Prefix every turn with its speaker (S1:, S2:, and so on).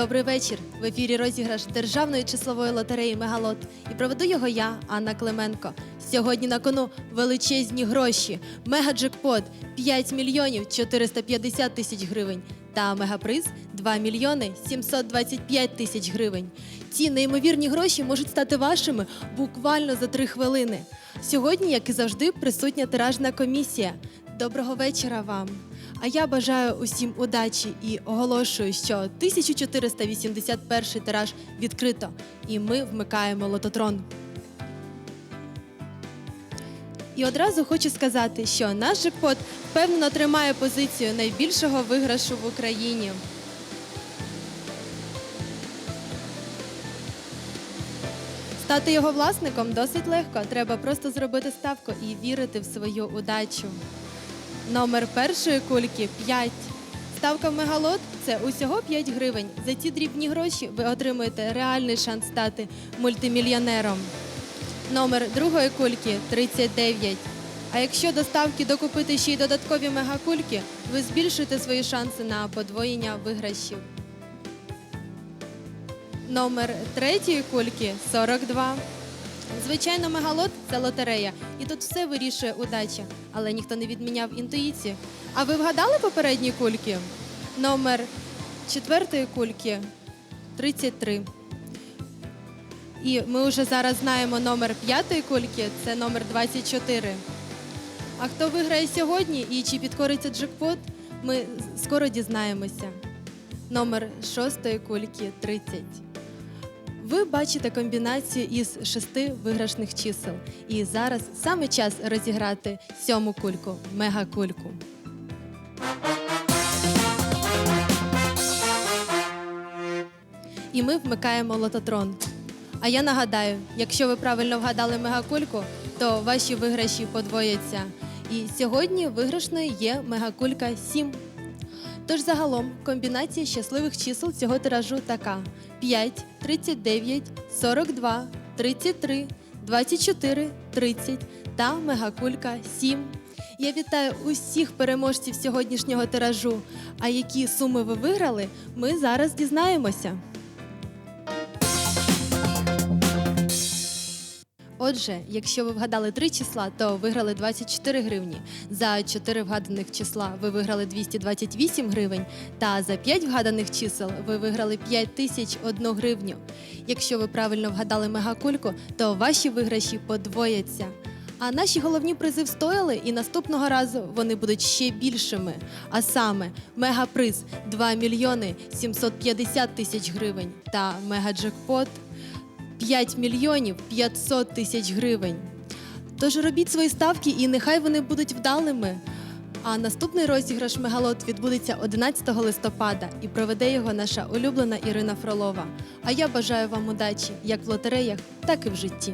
S1: Добрий вечір. В ефірі розіграш державної числової лотереї Мегалот. І проведу його я, Анна Клименко. Сьогодні на кону величезні гроші. Мегаджекпот 5 мільйонів 450 тисяч гривень. Та мегаприз 2 мільйони 725 тисяч гривень. Ці неймовірні гроші можуть стати вашими буквально за 3 хвилини. Сьогодні, як і завжди, присутня тиражна комісія. Доброго вечора вам. А я бажаю усім удачі і оголошую, що 1481 тираж відкрито, і ми вмикаємо лототрон. І одразу хочу сказати, що наш джекпот впевнено тримає позицію найбільшого виграшу в Україні. Стати його власником досить легко. Треба просто зробити ставку і вірити в свою удачу. Номер першої кульки 5. Ставка в мегалот це усього 5 гривень. За ці дрібні гроші ви отримуєте реальний шанс стати мультимільйонером. Номер другої кульки 39. А якщо до ставки докупити ще й додаткові мегакульки, ви збільшуєте свої шанси на подвоєння виграшів. Номер третьої кульки 42. Звичайно, мегалот це лотерея, і тут все вирішує удача, але ніхто не відміняв інтуїцію. А ви вгадали попередні кульки? Номер четвертої кульки 33. І ми вже зараз знаємо номер п'ятої кульки, це номер 24. А хто виграє сьогодні і чи підкориться джекпот, ми скоро дізнаємося. Номер шостої кульки 30. Ви бачите комбінацію із шести виграшних чисел. І зараз саме час розіграти сьому кульку мегакульку. І ми вмикаємо лототрон. А я нагадаю, якщо ви правильно вгадали мегакульку, то ваші виграші подвояться. І сьогодні виграшною є мегакулька 7. Тож загалом комбінація щасливих чисел цього тиражу така: 5, 39, 42, 33, 24, 30 та мегакулька 7. Я вітаю усіх переможців сьогоднішнього тиражу. А які суми ви виграли, ми зараз дізнаємося. Отже, якщо ви вгадали три числа, то виграли 24 гривні. За 4 вгаданих числа ви виграли 228 гривень. Та за 5 вгаданих чисел ви виграли 5 тисяч 1 гривню. Якщо ви правильно вгадали мегакульку, то ваші виграші подвояться. А наші головні призи встояли, і наступного разу вони будуть ще більшими. А саме мегаприз 2 мільйони 750 тисяч гривень та мегаджекпот 5 мільйонів 500 тисяч гривень. Тож робіть свої ставки і нехай вони будуть вдалими. А наступний розіграш Мегалот відбудеться 11 листопада і проведе його наша улюблена Ірина Фролова. А я бажаю вам удачі як в лотереях, так і в житті.